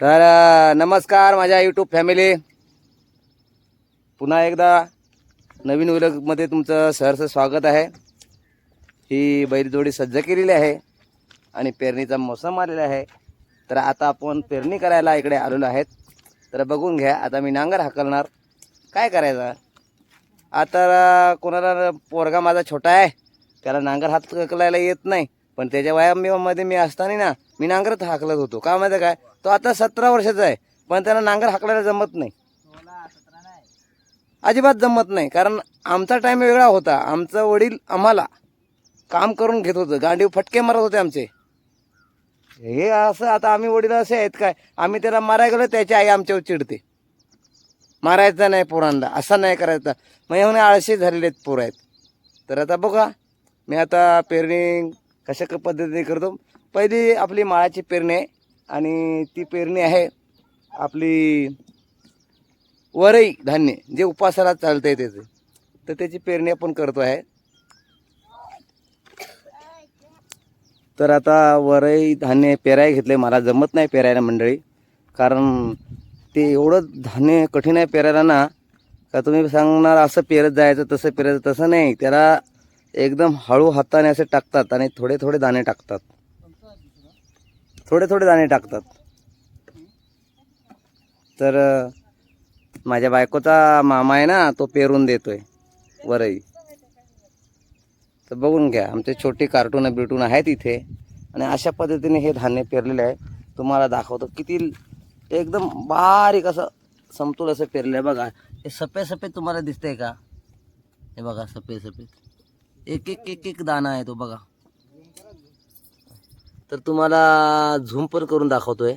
तर नमस्कार माझ्या यूट्यूब फॅमिली पुन्हा एकदा नवीन व्लॉगमध्ये तुमचं सहर्ष स्वागत आहे. ही बैलजोडी सज्ज केलेली आहे आणि पेरणीचा मोसम आलेला आहे. तर आता आपण पेरणी करायला इकडे आलेलो आहेत. तर बघून घ्या आता मी नांगर हाकलणार. काय करायचं? आता कोणाला पोरगा माझा छोटा आहे त्याला नांगर हात हाकलायला येत नाही. पण त्याच्या वयामध्ये मी असताना ना मी नांगरच हाकलत होतो. का माहिती काय? तो आता सतरा वर्षाचा आहे पण त्याला नांगर हाकलायला जमत नाही. अजिबात जमत नाही कारण आमचा टाईम वेगळा होता. आमचं वडील आम्हाला काम करून घेत होतं. गांडीव फटके मारत होते आमचे. हे असं आता आम्ही वडील असे आहेत काय? आम्ही त्याला मारायला गेलो त्याची आई आमच्यावर चिडते. मारायचं नाही पोरांना असं नाही करायचं. मग एवढे आळशी झालेले आहेत पोरं आहेत. तर आता बघा मी आता पेरणी कशा क पद्धतीने करतो? पहिली आपली माळाची पेरणी आहे. आणि ती पेरणी आहे आपली वरई धान्य जे उपासाला चालतं आहे त्याचं. तर त्याची पेरणी आपण करतो आहे. तर आता वरई धान्य पेराय घेतले मला जमत नाही पेरायला मंडळी. कारण ते एवढं धान्य कठीण आहे पेरायला ना का तुम्ही सांगणार असं पेरत जायचं तसं पेरायचं तसं नाही. त्याला एकदम हळू हाताने असे टाकतात आणि थोडे थोडे दाणे टाकतात. थोडे थोडे दाणे टाकतात. तर माझ्या बायकोचा मामा आहे ना तो पेरून देतोय वरई. तर बघून घ्या आमचे छोटे कार्टून बिटून आहेत इथे. आणि अशा पद्धतीने हे धान्य पेरलेलं आहे. तुम्हाला दाखवतो किती एकदम बारीक असं समतोल असं पेरलं आहे बघा. हे सफेद सफेद तुम्हाला दिसतंय का? हे बघा सफेद सफेद. एक एक एक एक दाणा आहे तो बघा. तर तुम्हाला झूम पण करून दाखवतोय.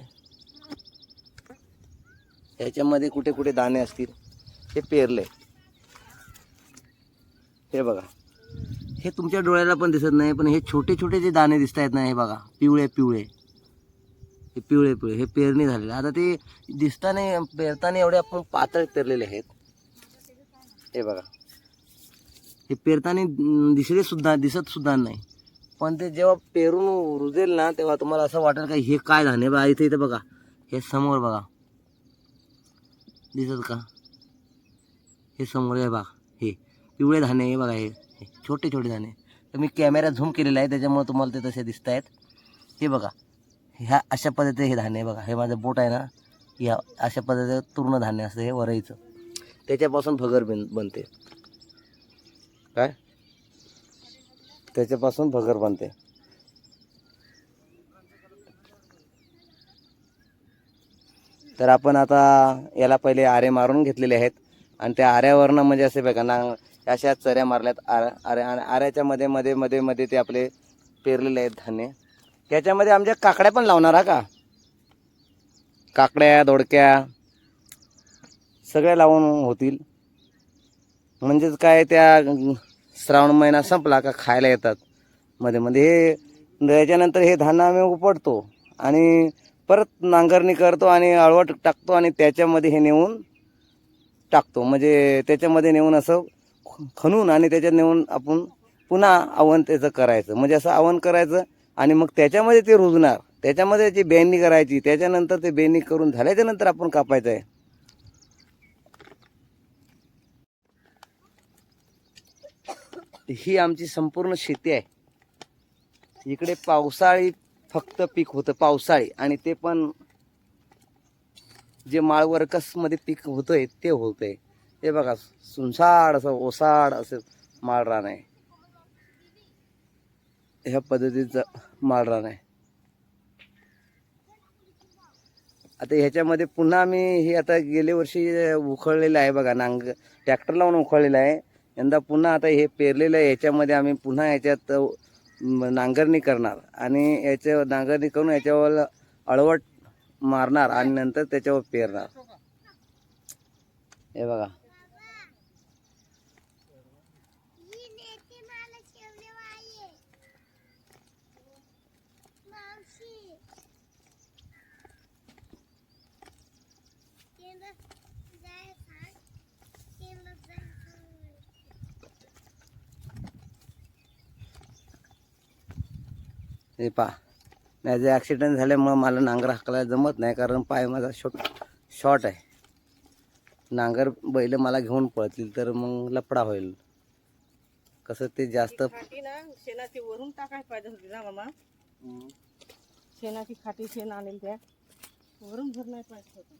ह्याच्यामध्ये कुठे कुठे दाणे असतील हे पेरले. हे बघा. हे तुमच्या डोळ्याला पण दिसत नाही पण हे छोटे छोटे जे दाणे दिसत आहेत ना हे बघा. पिवळे पिवळे. हे पिवळे पिवळे. हे पेरणी झालेलं. आता ते दिसताना पेरताना एवढे आपण पातळ पेरलेले आहेत. हे बघा. हे पेरताना दिसले सुद्धा दिसत सुद्धा नाही. पण ते जेव्हा पेरून रुजेल ना तेव्हा तुम्हाला असं वाटेल का हे काय धान्य बा इथे इथे बघा. हे समोर बघा. दिसत का? हे समोर आहे बघा. हे. पिवळे धान्य हे बघा हे. हे छोटे छोटे धान्य तर मी कॅमेरा झूम केलेला आहे त्याच्यामुळे तुम्हाला ते तसे दिसत आहेत. हे बघा. ह्या अशा पद्धतीने हे धान्य आहे बघा. हे माझं बोट आहे ना या अशा पद्धतीचं तूर्ण धान्य असतं हे वरईचं. त्याच्यापासून भगर बन बनते. काय? त्याच्यापासून भगर बनते. तर आपण आता याला पहिले आरे मारून घेतलेले आहेत. आणि त्या आऱ्यावरनं म्हणजे असे बघा ना अशा चऱ्या मारल्यात आर आऱ्या आणि आऱ्याच्या मध्ये मध्ये मध्ये मध्ये ते आपले पेरलेले आहेत धान्य. त्याच्यामध्ये आमच्या काकड्या पण लावणार हा का? काकड्या दोडक्या सगळ्या लावून होतील. म्हणजेच काय त्या श्रावण महिना संपला का खायला येतात. मध्ये मध्ये हे त्याच्यानंतर हे धान्य आम्ही उपटतो आणि परत नांगरणी करतो आणि अळवट टाकतो आणि त्याच्यामध्ये हे नेऊन टाकतो. म्हणजे त्याच्यामध्ये नेऊन असं खणून आणि त्याच्यात नेऊन आपण पुन्हा आवन त्याचं करायचं. म्हणजे असं आवन करायचं आणि मग त्याच्यामध्ये ते रुजणार. त्याच्यामध्ये त्याची बेंडी करायची त्याच्यानंतर ते बेंडी करून झाल्याच्यानंतर आपण कापायचं आहे. ही आमची संपूर्ण शेती आहे. इकडे पावसाळी फक्त पीक होतं पावसाळी. आणि ते पण जे माळवर्कसमध्ये पीक होतं आहे ते होतंय. हे बघा सुनसाड असं ओसाड असं माळरान आहे. ह्या पद्धतीचं माळरान आहे. आता ह्याच्यामध्ये पुन्हा आम्ही हे आता गेल्या वर्षी उखळलेलं आहे बघा नांग ट्रॅक्टर लावून उखळलेलं आहे. यंदा पुन्हा आता हे पेरलेलं आहे याच्यामध्ये आम्ही पुन्हा याच्यात नांगरणी करणार. आणि याच्या नांगरणी करून याच्यावर अळवट मारणार आणि नंतर त्याच्यावर पेरणार. हे बघा. हे पा नाही जर ॲक्सिडेंट झाल्यामुळं मला नांगर हाकलायला जमत नाही कारण पाय माझा शॉर्ट शॉर्ट आहे. नांगर बैल मला घेऊन पळतील तर मग लफडा होईल. कसं ते जास्त शेणाची वरून टाकायला पाहिजे होती ना मामा. शेणाची खाटी शेण आणेल त्या. वरून भरणार पाहिजे होतं.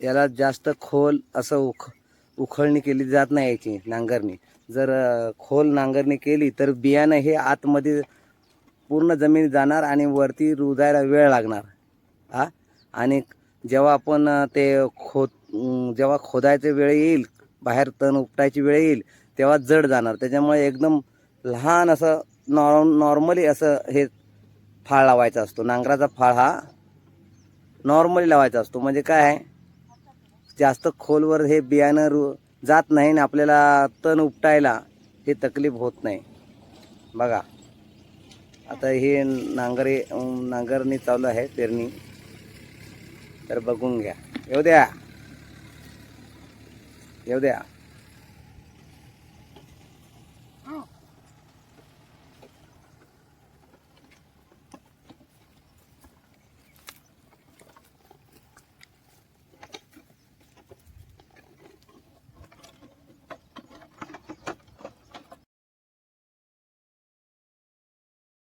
याला जास्त खोल असं उख उखळणी केली जात नाही याची नांगरणी. जर खोल नांगरणी केली तर बियाणं हे आतमध्ये पूर्ण जमीन जाणार आणि वरती रुजायला वेळ लागणार. हा? आणि जेव्हा आपण ते खोद जेव्हा खोदायची वेळ येईल बाहेर तण उपटायची वेळ येईल तेव्हा जड जाणार. त्याच्यामुळे एकदम लहान असं नॉ नॉर्मली असं हे फाळ लावायचा असतो. नांगराचा फाळ हा नॉर्मली लावायचा असतो. म्हणजे काय आहे? जास्त खोलवर हे बियाणं रु जात नाही आणि आपल्याला तण उपटायला हे तकलीफ होत नाही. बघा. आता हे नांगरे नांगरणी चालू आहे पेरणी. तर बघून घ्या. येऊ द्या. येऊ द्या.